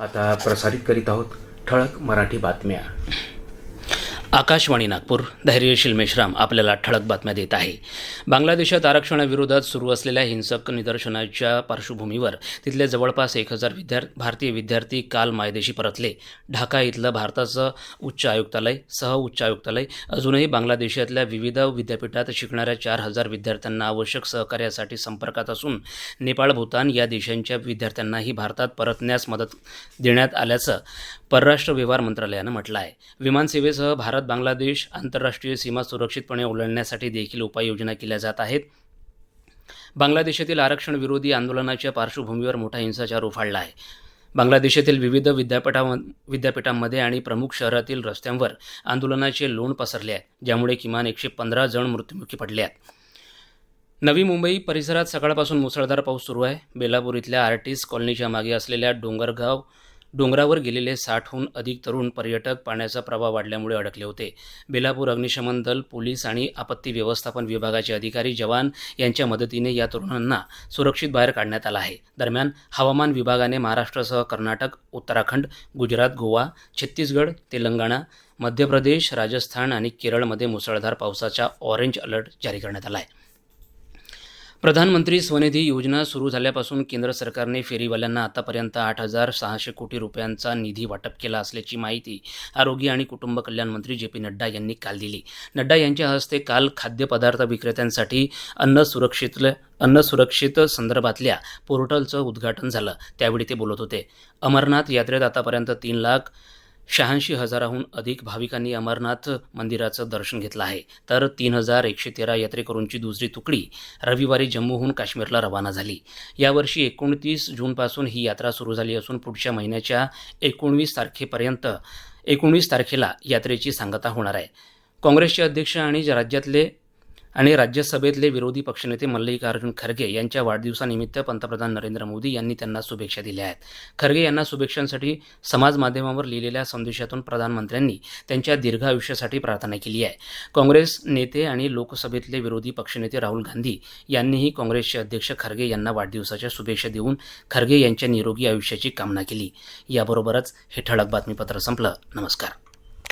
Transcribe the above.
आता प्रसारित करीत आहोत ठळक मराठी बातम्या. आकाशवाणी नागपूर. धैर्यशील मेश्राम आपल्याला ठळक बातम्या देत आहे. बांगलादेशात आरक्षणाविरोधात सुरू असलेल्या हिंसक निदर्शनाच्या पार्श्वभूमीवर तिथले जवळपास एक हजार विद्यार भारतीय विद्यार्थी काल मायदेशी परतले. ढाका इथलं भारताचं उच्च आयुक्तालय सह उच्च आयुक्तालय अजूनही बांगलादेशातल्या विविध विद्यापीठात शिकणाऱ्या चार हजार विद्यार्थ्यांना आवश्यक सहकार्यासाठी संपर्कात असून नेपाळ भूतान या देशांच्या विद्यार्थ्यांनाही भारतात परतण्यास मदत देण्यात आल्याचं परराष्ट्र व्यवहार मंत्रालयानं म्हटलं आहे विमानसेवेसह भारत बांगलादेश आंतरराष्ट्रीय सीमा सुरक्षितपणे ओलांडण्यासाठी देखील उपाययोजना केल्या जात आहेत. बांगलादेशातील आरक्षण विरोधी आंदोलनाच्या पार्श्वभूमीवर मोठा हिंसाचार उफाळला आहे. बांगलादेशातील विविध विद्यापीठा विद्यापीठांमध्ये आणि प्रमुख शहरातील रस्त्यांवर आंदोलनाचे लोण पसरले आहे ज्यामुळे किमान एकशे पंधरा जण मृत्युमुखी पडले आहेत. नवी मुंबई परिसरात सकाळपासून मुसळधार पाऊस सुरू आहे. बेलापूर इथल्या आर्टिस्ट कॉलनीच्या मागे असलेल्या डोंगरगाव डोंगरावर गेलेले साठहून अधिक तरुण पर्यटक पाण्याचा प्रवाह वाढल्यामुळे अडकले होते. बेलापूर अग्निशमन दल पोलीस आणि आपत्ती व्यवस्थापन विभागाचे अधिकारी जवान यांच्या मदतीने या तरुणांना सुरक्षित बाहेर काढण्यात आला आहे. दरम्यान हवामान विभागाने महाराष्ट्रासह कर्नाटक उत्तराखंड गुजरात गोवा छत्तीसगड तेलंगणा मध्य प्रदेश राजस्थान आणि केरळमध्ये मुसळधार पावसाचा ऑरेंज अलर्ट जारी करण्यात आला आहे. प्रधानमंत्री स्वनिधी योजना सुरू झाल्यापासून केंद्र सरकारने फेरीवाल्यांना आतापर्यंत आठ हजार सहाशे कोटी रुपयांचा निधी वाटप केला असल्याची माहिती आरोग्य आणि कुटुंब कल्याण मंत्री जे पी नड्डा यांनी काल दिली. नड्डा यांच्या हस्ते काल खाद्यपदार्थ विक्रेत्यांसाठी अन्न सुरक्षित अन्न सुरक्षित संदर्भातल्या पोर्टलचं उद्घाटन झालं. त्यावेळी ते बोलत होते. अमरनाथ यात्रेत आतापर्यंत तीन लाख शहाऐंशी हजाराहून अधिक भाविकांनी अमरनाथ मंदिराचं दर्शन घेतलं आहे. तर तीन हजार एकशे तेरा यात्रेकरूंची दुसरी तुकडी रविवारी जम्मूहून काश्मीरला रवाना झाली. यावर्षी एकोणतीस जूनपासून ही यात्रा सुरू झाली असून पुढच्या महिन्याच्या एकोणवीस तारखेपर्यंत एकोणवीस तारखेला यात्रेची सांगता होणार आहे. काँग्रेसचे अध्यक्ष आणि राज्यातले आणि राज्यसभेतले विरोधी पक्षनेते मल्लिकार्जुन खरगे यांच्या वाढदिवसानिमित्त पंतप्रधान नरेंद्र मोदी यांनी त्यांना शुभेच्छा दिल्या आहेत. खरगे यांना शुभेच्छांसाठी समाज माध्यमावर लिहिलेल्या संदेशातून प्रधानमंत्र्यांनी त्यांच्या दीर्घ आयुष्यासाठी प्रार्थना केली आहे. काँग्रेस नेते आणि लोकसभेतले विरोधी पक्षनेते राहुल गांधी यांनीही काँग्रेसचे अध्यक्ष खरगे यांना वाढदिवसाच्या शुभेच्छा देऊन खरगे यांच्या निरोगी आयुष्याची कामना केली. याबरोबरच हे ठळक बातमीपत्र संपलं. नमस्कार.